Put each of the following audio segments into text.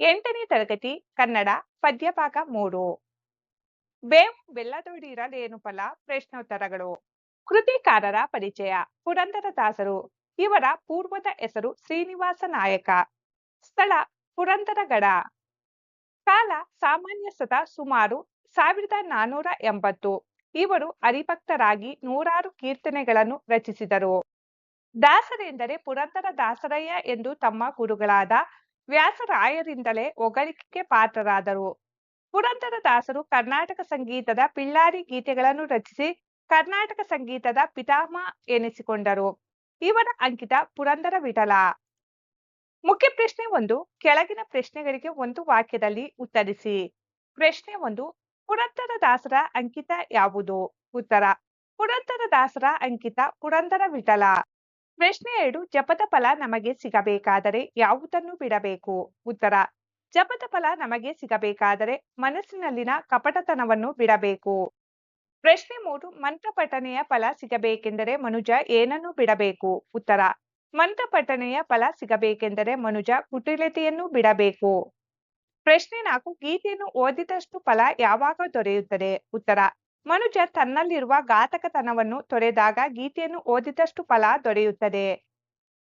ಎಂಟನೇ ತರಗತಿ, ಕನ್ನಡ, ಪದ್ಯಭಾಗ ಮೂರು. ಬೇವು ಬೆಲ್ಲದೊಡಿರಲೇನು ಫಲ ಪ್ರಶ್ನೋತ್ತರಗಳು. ಕೃತಿಕಾರರ ಪರಿಚಯ. ಪುರಂದರದಾಸರು ಇವರ ಪೂರ್ವದ ಹೆಸರು ಶ್ರೀನಿವಾಸ ನಾಯಕ. ಸ್ಥಳ ಪುರಂದರಗಡ ಕಾಲ ಸಾಮಾನ್ಯ ಸತ ಸುಮಾರು ಸಾವಿರದ ನಾನೂರ ಎಂಬತ್ತು. ಇವರು ಹರಿಭಕ್ತರಾಗಿ ನೂರಾರು ಕೀರ್ತನೆಗಳನ್ನು ರಚಿಸಿದರು. ದಾಸರೆಂದರೆ ಪುರಂದರ ದಾಸರಯ್ಯ ಎಂದು ತಮ್ಮ ಗುರುಗಳಾದ ವ್ಯಾಸರಾಯರಿಂದಲೇ ಹೊಗಳಿಕೆಗೆ ಪಾತ್ರರಾದರು. ಪುರಂದರ ದಾಸರು ಕರ್ನಾಟಕ ಸಂಗೀತದ ಪಿಳ್ಳಾರಿ ಗೀತೆಗಳನ್ನು ರಚಿಸಿ ಕರ್ನಾಟಕ ಸಂಗೀತದ ಪಿತಾಮಹ ಎನಿಸಿಕೊಂಡರು. ಇವರ ಅಂಕಿತ ಪುರಂದರ ವಿಠಲ. ಮುಖ್ಯ ಪ್ರಶ್ನೆ ಒಂದು, ಕೆಳಗಿನ ಪ್ರಶ್ನೆಗಳಿಗೆ ಒಂದು ವಾಕ್ಯದಲ್ಲಿ ಉತ್ತರಿಸಿ. ಪ್ರಶ್ನೆ ಒಂದು, ಪುರಂದರ ದಾಸರ ಅಂಕಿತ ಯಾವುದು? ಉತ್ತರ, ಪುರಂದರ ದಾಸರ ಅಂಕಿತ ಪುರಂದರ ವಿಠಲ. ಪ್ರಶ್ನೆ ಎರಡು, ಜಪದ ಫಲ ನಮಗೆ ಸಿಗಬೇಕಾದರೆ ಯಾವುದನ್ನು ಬಿಡಬೇಕು? ಉತ್ತರ, ಜಪದ ಫಲ ನಮಗೆ ಸಿಗಬೇಕಾದರೆ ಮನಸ್ಸಿನಲ್ಲಿನ ಕಪಟತನವನ್ನು ಬಿಡಬೇಕು. ಪ್ರಶ್ನೆ ಮೂರು, ಮಂತ್ರ ಪಠನೆಯ ಫಲ ಸಿಗಬೇಕೆಂದರೆ ಮನುಜ ಏನನ್ನು ಬಿಡಬೇಕು? ಉತ್ತರ, ಮಂತ್ರ ಪಠನೆಯ ಫಲ ಸಿಗಬೇಕೆಂದರೆ ಮನುಜ ಕುಟಿಲತೆಯನ್ನು ಬಿಡಬೇಕು. ಪ್ರಶ್ನೆ ನಾಲ್ಕು, ಗೀತೆಯನ್ನು ಓದಿದಷ್ಟು ಫಲ ಯಾವಾಗ ದೊರೆಯುತ್ತದೆ? ಉತ್ತರ ಮನುಜ ತನ್ನಲ್ಲಿರುವ ಘಾತಕತನವನ್ನು ತೊರೆದಾಗ ಗೀತೆಯನ್ನು ಓದಿದಷ್ಟು ಫಲ ದೊರೆಯುತ್ತದೆ.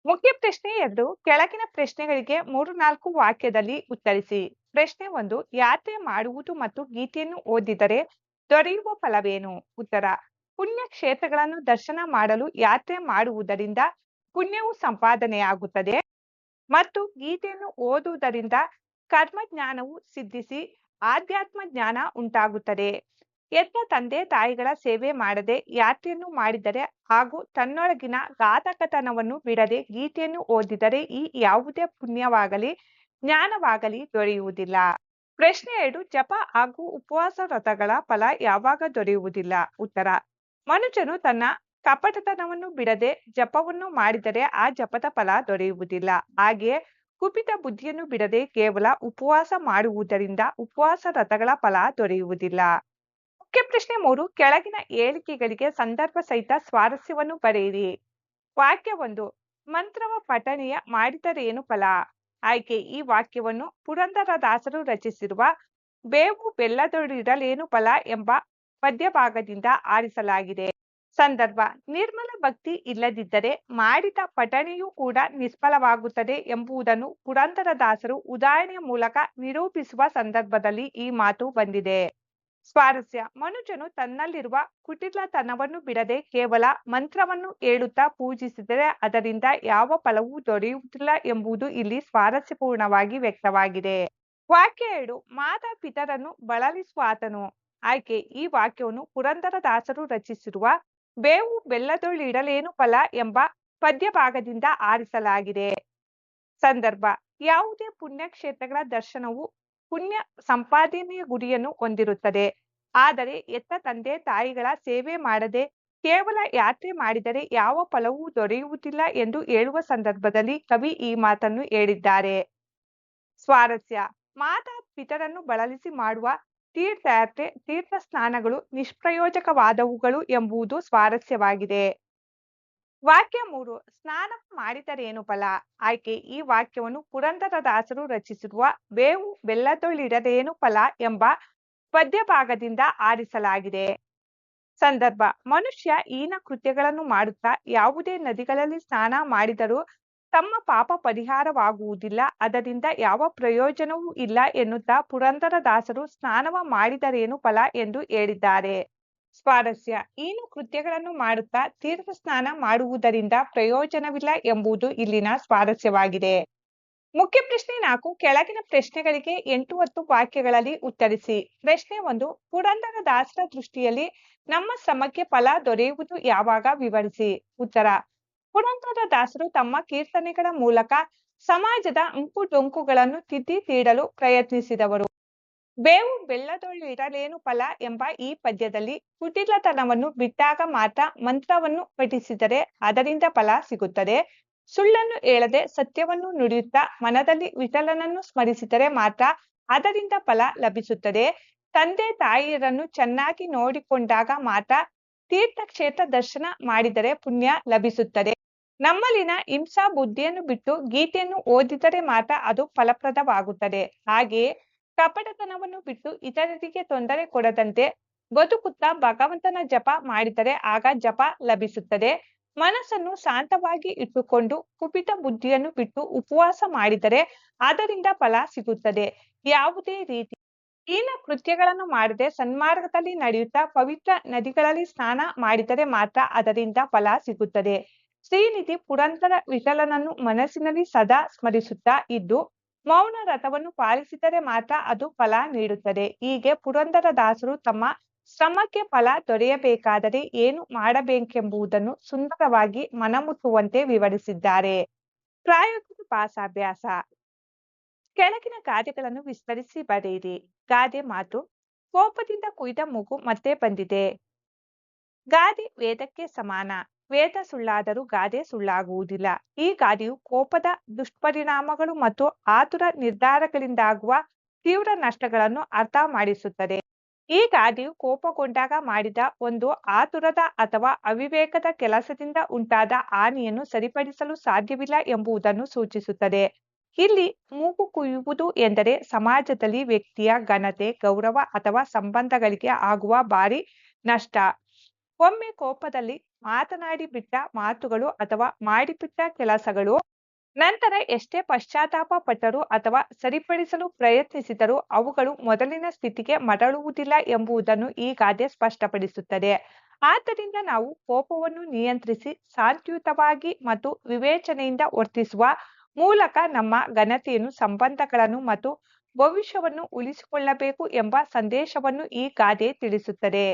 ಮುಖ್ಯ ಪ್ರಶ್ನೆ ಎರಡು, ಕೆಳಗಿನ ಪ್ರಶ್ನೆಗಳಿಗೆ ಮೂರು ನಾಲ್ಕು ವಾಕ್ಯದಲ್ಲಿ ಉತ್ತರಿಸಿ. ಪ್ರಶ್ನೆ ಒಂದು, ಯಾತ್ರೆ ಮಾಡುವುದು ಮತ್ತು ಗೀತೆಯನ್ನು ಓದಿದರೆ ದೊರೆಯುವ ಫಲವೇನು? ಉತ್ತರ ಪುಣ್ಯ ಕ್ಷೇತ್ರಗಳನ್ನು ದರ್ಶನ ಮಾಡಲು ಯಾತ್ರೆ ಮಾಡುವುದರಿಂದ ಪುಣ್ಯವು ಸಂಪಾದನೆಯಾಗುತ್ತದೆ ಮತ್ತು ಗೀತೆಯನ್ನು ಓದುವುದರಿಂದ ಕರ್ಮ ಜ್ಞಾನವು ಸಿದ್ಧಿಸಿ ಆಧ್ಯಾತ್ಮ ಜ್ಞಾನ ಉಂಟಾಗುತ್ತದೆ. ಎತ್ತ ತಂದೆ ತಾಯಿಗಳ ಸೇವೆ ಮಾಡದೆ ಯಾತ್ರೆಯನ್ನು ಮಾಡಿದರೆ ಹಾಗೂ ತನ್ನೊಳಗಿನ ಘಾತಕತನವನ್ನು ಬಿಡದೆ ಗೀತೆಯನ್ನು ಓದಿದರೆ ಈ ಯಾವುದೇ ಪುಣ್ಯವಾಗಲಿ, ಜ್ಞಾನವಾಗಲಿ ದೊರೆಯುವುದಿಲ್ಲ. ಪ್ರಶ್ನೆ ಎರಡು, ಜಪ ಹಾಗೂ ಉಪವಾಸ ವ್ರತಗಳ ಫಲ ಯಾವಾಗ ದೊರೆಯುವುದಿಲ್ಲ? ಉತ್ತರ, ಮನುಷ್ಯನು ತನ್ನ ಕಪಟತನವನ್ನು ಬಿಡದೆ ಜಪವನ್ನು ಮಾಡಿದರೆ ಆ ಜಪದ ಫಲ ದೊರೆಯುವುದಿಲ್ಲ. ಹಾಗೆಯೇ ಕುಪಿತ ಬುದ್ಧಿಯನ್ನು ಬಿಡದೆ ಕೇವಲ ಉಪವಾಸ ಮಾಡುವುದರಿಂದ ಉಪವಾಸ ವ್ರತಗಳ ಫಲ ದೊರೆಯುವುದಿಲ್ಲ. ಮುಖ್ಯ ಪ್ರಶ್ನೆ ಮೂರು, ಕೆಳಗಿನ ಹೇಳಿಕೆಗಳಿಗೆ ಸಂದರ್ಭ ಸಹಿತ ಸ್ವಾರಸ್ಯವನ್ನು ಬರೆಯಿರಿ ವಾಕ್ಯ ಒಂದು, ಮಂತ್ರವ ಪಠಣೆಯ ಮಾಡಿದರೇನು ಫಲ? ಆಯ್ಕೆ, ಈ ವಾಕ್ಯವನ್ನು ಪುರಂದರದಾಸರು ರಚಿಸಿರುವ ಬೇವು ಬೆಲ್ಲದೊಡಿರಲೇನು ಫಲ ಎಂಬ ಮಧ್ಯಭಾಗದಿಂದ ಆರಿಸಲಾಗಿದೆ. ಸಂದರ್ಭ, ನಿರ್ಮಲ ಭಕ್ತಿ ಇಲ್ಲದಿದ್ದರೆ ಮಾಡಿದ ಪಠಣೆಯೂ ಕೂಡ ನಿಷ್ಫಲವಾಗುತ್ತದೆ ಎಂಬುದನ್ನು ಪುರಂದರದಾಸರು ಉದಾಹರಣೆಯ ಮೂಲಕ ನಿರೂಪಿಸುವ ಸಂದರ್ಭದಲ್ಲಿ ಈ ಮಾತು ಬಂದಿದೆ. ಸ್ವಾರಸ್ಯ. ಮನುಜನು ತನ್ನಲ್ಲಿರುವ ಕುಟಿಲತನವನ್ನು ಬಿಡದೆ ಕೇವಲ ಮಂತ್ರವನ್ನು ಹೇಳುತ್ತಾ ಪೂಜಿಸಿದರೆ ಅದರಿಂದ ಯಾವ ಫಲವೂ ದೊರೆಯುವುದಿಲ್ಲ ಎಂಬುದು ಇಲ್ಲಿ ಸ್ವಾರಸ್ಯಪೂರ್ಣವಾಗಿ ವ್ಯಕ್ತವಾಗಿದೆ. ವಾಕ್ಯ ಎರಡು, ಮಾತಾ ಪಿತರನ್ನು ಬಳಲಿಸುವಾತನು ಆಯ್ಕೆ, ಈ ವಾಕ್ಯವನ್ನು ಪುರಂದರದಾಸರು ರಚಿಸಿರುವ ಬೇವು ಬೆಲ್ಲದೊಳಿಡಲೇನು ಫಲ ಎಂಬ ಪದ್ಯಭಾಗದಿಂದ ಆರಿಸಲಾಗಿದೆ. ಸಂದರ್ಭ, ಯಾವುದೇ ಪುಣ್ಯಕ್ಷೇತ್ರಗಳ ದರ್ಶನವು ಪುಣ್ಯ ಸಂಪಾದನೆಯ ಗುರಿಯನ್ನು ಹೊಂದಿರುತ್ತದೆ. ಆದರೆ ಎತ್ತ ತಂದೆ ತಾಯಿಗಳ ಸೇವೆ ಮಾಡದೆ ಕೇವಲ ಯಾತ್ರೆ ಮಾಡಿದರೆ ಯಾವ ಫಲವೂ ದೊರೆಯುವುದಿಲ್ಲ ಎಂದು ಹೇಳುವ ಸಂದರ್ಭದಲ್ಲಿ ಕವಿ ಈ ಮಾತನ್ನು ಹೇಳಿದ್ದಾರೆ. ಸ್ವಾರಸ್ಯ, ಮಾತಾ ಪಿತರನ್ನು ಬಳಲಿಸಿ ಮಾಡುವ ತೀರ್ಥಯಾತ್ರೆ, ತೀರ್ಥ ಸ್ನಾನಗಳು ನಿಷ್ಪ್ರಯೋಜಕವಾದವುಗಳು ಎಂಬುದು ಸ್ವಾರಸ್ಯವಾಗಿದೆ. ವಾಕ್ಯ ಮೂರು, ಸ್ನಾನ ಮಾಡಿದರೇನು ಫಲ ಆಯ್ಕೆ, ಈ ವಾಕ್ಯವನ್ನು ಪುರಂದರದಾಸರು ರಚಿಸಿರುವ ಬೇವು ಬೆಲ್ಲದೊಳಿಡದೇನು ಫಲ ಎಂಬ ಪದ್ಯಭಾಗದಿಂದ ಆರಿಸಲಾಗಿದೆ. ಸಂದರ್ಭ, ಮನುಷ್ಯ ಈನ ಕೃತ್ಯಗಳನ್ನು ಮಾಡುತ್ತಾ ಯಾವುದೇ ನದಿಗಳಲ್ಲಿ ಸ್ನಾನ ಮಾಡಿದರೂ ತಮ್ಮ ಪಾಪ ಪರಿಹಾರವಾಗುವುದಿಲ್ಲ, ಅದರಿಂದ ಯಾವ ಪ್ರಯೋಜನವೂ ಇಲ್ಲ ಎನ್ನುತ್ತಾ ಪುರಂದರದಾಸರು ಸ್ನಾನವ ಮಾಡಿದರೇನು ಫಲ ಎಂದು ಹೇಳಿದ್ದಾರೆ. ಸ್ವಾರಸ್ಯ. ಏನು ಕೃತ್ಯಗಳನ್ನು ಮಾಡುತ್ತಾ ತೀರ್ಥ ಸ್ನಾನ ಮಾಡುವುದರಿಂದ ಪ್ರಯೋಜನವಿಲ್ಲ ಎಂಬುದು ಇಲ್ಲಿನ ಸ್ವಾರಸ್ಯವಾಗಿದೆ. ಮುಖ್ಯ ಪ್ರಶ್ನೆ ನಾಲ್ಕು, ಕೆಳಗಿನ ಪ್ರಶ್ನೆಗಳಿಗೆ ಎಂಟು ಹತ್ತು ವಾಕ್ಯಗಳಲ್ಲಿ ಉತ್ತರಿಸಿ. ಪ್ರಶ್ನೆ ಒಂದು, ಪುರಂದರ ದಾಸರ ದೃಷ್ಟಿಯಲ್ಲಿ ನಮ್ಮ ಸಮಕ್ಕೆ ಫಲ ದೊರೆಯುವುದು ಯಾವಾಗ ವಿವರಿಸಿ. ಉತ್ತರ, ಪುರಂದರ ದಾಸರು ತಮ್ಮ ಕೀರ್ತನೆಗಳ ಮೂಲಕ ಸಮಾಜದ ಅಂಕು ಡೊಂಕುಗಳನ್ನು ತಿದ್ದಿ ತೀಡಲು ಪ್ರಯತ್ನಿಸಿದವರು. ಬೇವು ಬೆಲ್ಲದೊಳಿರಲೇನು ಫಲ ಎಂಬ ಈ ಪದ್ಯದಲ್ಲಿ ಕುಟಿಲತನವನ್ನು ಬಿಟ್ಟಾಗ ಮಾತ್ರ ಮಂತ್ರವನ್ನು ಪಠಿಸಿದರೆ ಅದರಿಂದ ಫಲ ಸಿಗುತ್ತದೆ. ಸುಳ್ಳನ್ನು ಹೇಳದೆ ಸತ್ಯವನ್ನು ನುಡಿಯುತ್ತಾ ಮನದಲ್ಲಿ ವಿಠಲನನ್ನು ಸ್ಮರಿಸಿದರೆ ಮಾತ್ರ ಅದರಿಂದ ಫಲ ಲಭಿಸುತ್ತದೆ. ತಂದೆ ತಾಯಿಯರನ್ನು ಚೆನ್ನಾಗಿ ನೋಡಿಕೊಂಡಾಗ ಮಾತ್ರ ತೀರ್ಥಕ್ಷೇತ್ರ ದರ್ಶನ ಮಾಡಿದರೆ ಪುಣ್ಯ ಲಭಿಸುತ್ತದೆ. ನಮ್ಮಲ್ಲಿನ ಹಿಂಸಾ ಬುದ್ಧಿಯನ್ನು ಬಿಟ್ಟು ಗೀತೆಯನ್ನು ಓದಿದರೆ ಮಾತ್ರ ಅದು ಫಲಪ್ರದವಾಗುತ್ತದೆ. ಹಾಗೆಯೇ ಕಪಟತನವನ್ನು ಬಿಟ್ಟು ಇತರರಿಗೆ ತೊಂದರೆ ಕೊಡದಂತೆ ಬದುಕುತ್ತಾ ಭಗವಂತನ ಜಪ ಮಾಡಿದರೆ ಆಗ ಜಪ ಲಭಿಸುತ್ತದೆ. ಮನಸ್ಸನ್ನು ಶಾಂತವಾಗಿ ಇಟ್ಟುಕೊಂಡು ಕುಪಿತ ಬುದ್ಧಿಯನ್ನು ಬಿಟ್ಟು ಉಪವಾಸ ಮಾಡಿದರೆ ಅದರಿಂದ ಫಲ ಸಿಗುತ್ತದೆ. ಯಾವುದೇ ರೀತಿ ಹೀನ ಕೃತ್ಯಗಳನ್ನು ಮಾಡದೆ ಸನ್ಮಾರ್ಗದಲ್ಲಿ ನಡೆಯುತ್ತಾ ಪವಿತ್ರ ನದಿಗಳಲ್ಲಿ ಸ್ನಾನ ಮಾಡಿದರೆ ಮಾತ್ರ ಅದರಿಂದ ಫಲ ಸಿಗುತ್ತದೆ. ಶ್ರೀನಿಧಿ ಪುರಂದರ ವಿಠಲನನ್ನು ಮನಸ್ಸಿನಲ್ಲಿ ಸದಾ ಸ್ಮರಿಸುತ್ತಾ ಇದ್ದು ಮೌನ ರಥವನ್ನು ಪಾಲಿಸಿದರೆ ಮಾತ್ರ ಅದು ಫಲ ನೀಡುತ್ತದೆ. ಹೀಗೆ ಪುರಂದರ ದಾಸರು ತಮ್ಮ ಶ್ರಮಕ್ಕೆ ಫಲ ದೊರೆಯಬೇಕಾದರೆ ಏನು ಮಾಡಬೇಕೆಂಬುದನ್ನು ಸುಂದರವಾಗಿ ಮನಮುಟ್ಟುವಂತೆ ವಿವರಿಸಿದ್ದಾರೆ. ಪ್ರಾಯೋಗಿಕ ಪಾಸಾಭ್ಯಾಸ ಕೆಳಗಿನ ಗಾದೆಗಳನ್ನು ವಿಸ್ತರಿಸಿ ಬರೆಯಿರಿ. ಗಾದೆ ಮಾತು, ಕೋಪದಿಂದ ಕುಯ್ದ ಮೂಗು ಮತ್ತೆ ಬಂದಿದೆ. ಗಾದೆ ವೇದಕ್ಕೆ ಸಮಾನ. ವೇದ ಸುಳ್ಳಾದರೂ ಗಾದೆ ಸುಳ್ಳಾಗುವುದಿಲ್ಲ. ಈ ಗಾದೆಯು ಕೋಪದ ದುಷ್ಪರಿಣಾಮಗಳು ಮತ್ತು ಆತುರ ನಿರ್ಧಾರಗಳಿಂದಾಗುವ ತೀವ್ರ ನಷ್ಟಗಳನ್ನು ಅರ್ಥ ಮಾಡಿಸುತ್ತದೆ. ಈ ಗಾದೆಯು ಕೋಪಗೊಂಡಾಗ ಮಾಡಿದ ಒಂದು ಆತುರದ ಅಥವಾ ಅವಿವೇಕದ ಕೆಲಸದಿಂದ ಉಂಟಾದ ಹಾನಿಯನ್ನು ಸರಿಪಡಿಸಲು ಸಾಧ್ಯವಿಲ್ಲ ಎಂಬುದನ್ನು ಸೂಚಿಸುತ್ತದೆ. ಇಲ್ಲಿ ಮೂಗು ಕುಯ್ಯುವುದು ಎಂದರೆ ಸಮಾಜದಲ್ಲಿ ವ್ಯಕ್ತಿಯ ಘನತೆ, ಗೌರವ ಅಥವಾ ಸಂಬಂಧಗಳಿಗೆ ಆಗುವ ಭಾರಿ ನಷ್ಟ. ಒಮ್ಮೆ ಕೋಪದಲ್ಲಿ ಮಾತನಾಡಿ ಬಿಟ್ಟ ಮಾತುಗಳು ಅಥವಾ ಮಾಡಿಬಿಟ್ಟ ಕೆಲಸಗಳು, ನಂತರ ಎಷ್ಟೇ ಪಶ್ಚಾತ್ತಾಪ ಪಟ್ಟರೂ ಅಥವಾ ಸರಿಪಡಿಸಲು ಪ್ರಯತ್ನಿಸಿದರೂ ಅವುಗಳು ಮೊದಲಿನ ಸ್ಥಿತಿಗೆ ಮರಳುವುದಿಲ್ಲ ಎಂಬುದನ್ನು ಈ ಗಾದೆ ಸ್ಪಷ್ಟಪಡಿಸುತ್ತದೆ. ಆದ್ದರಿಂದ ನಾವು ಕೋಪವನ್ನು ನಿಯಂತ್ರಿಸಿ, ಶಾಂತಿಯುತವಾಗಿ ಮತ್ತು ವಿವೇಚನೆಯಿಂದ ವರ್ತಿಸುವ ಮೂಲಕ ನಮ್ಮ ಘನತೆಯನ್ನು, ಸಂಬಂಧಗಳನ್ನು ಮತ್ತು ಭವಿಷ್ಯವನ್ನು ಉಳಿಸಿಕೊಳ್ಳಬೇಕು ಎಂಬ ಸಂದೇಶವನ್ನು ಈ ಗಾದೆ ತಿಳಿಸುತ್ತದೆ.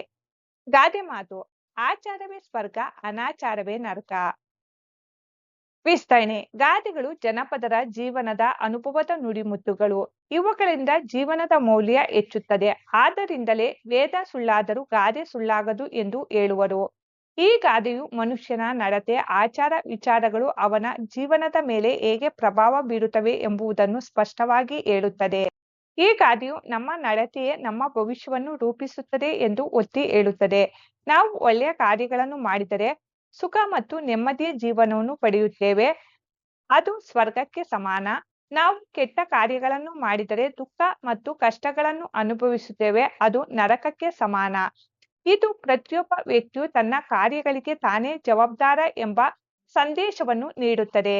ಗಾದೆ ಮಾತು. ಆಚಾರವೇ ಸ್ವರ್ಗ, ಅನಾಚಾರವೇ ನರಕ. ವಿಸ್ತರಣೆ. ಗಾದೆಗಳು ಜನಪದರ ಜೀವನದ ಅನುಭವದ ನುಡಿಮುತ್ತುಗಳು ಇವುಗಳಿಂದ ಜೀವನದ ಮೌಲ್ಯ ಹೆಚ್ಚುತ್ತದೆ. ಆದ್ದರಿಂದಲೇ ವೇದ ಸುಳ್ಳಾದರೂ ಗಾದೆ ಸುಳ್ಳಾಗದು ಎಂದು ಹೇಳುವರು. ಈ ಗಾದೆಯು ಮನುಷ್ಯನ ನಡತೆ, ಆಚಾರ, ವಿಚಾರಗಳು ಅವನ ಜೀವನದ ಮೇಲೆ ಹೇಗೆ ಪ್ರಭಾವ ಬೀರುತ್ತವೆ ಎಂಬುದನ್ನು ಸ್ಪಷ್ಟವಾಗಿ ಹೇಳುತ್ತದೆ. ಈ ಗಾದೆಯು ನಮ್ಮ ನಡತೆಯೇ ನಮ್ಮ ಭವಿಷ್ಯವನ್ನು ರೂಪಿಸುತ್ತದೆ ಎಂದು ಒತ್ತಿ ಹೇಳುತ್ತದೆ. ನಾವು ಒಳ್ಳೆಯ ಕಾರ್ಯಗಳನ್ನು ಮಾಡಿದರೆ ಸುಖ ಮತ್ತು ನೆಮ್ಮದಿಯ ಜೀವನವನ್ನು ಪಡೆಯುತ್ತೇವೆ. ಅದು ಸ್ವರ್ಗಕ್ಕೆ ಸಮಾನ. ನಾವು ಕೆಟ್ಟ ಕಾರ್ಯಗಳನ್ನು ಮಾಡಿದರೆ ದುಃಖ ಮತ್ತು ಕಷ್ಟಗಳನ್ನು ಅನುಭವಿಸುತ್ತೇವೆ. ಅದು ನರಕಕ್ಕೆ ಸಮಾನ. ಇದು ಪ್ರತಿಯೊಬ್ಬ ವ್ಯಕ್ತಿಯು ತನ್ನ ಕಾರ್ಯಗಳಿಗೆ ತಾನೇ ಜವಾಬ್ದಾರ ಎಂಬ ಸಂದೇಶವನ್ನು ನೀಡುತ್ತದೆ.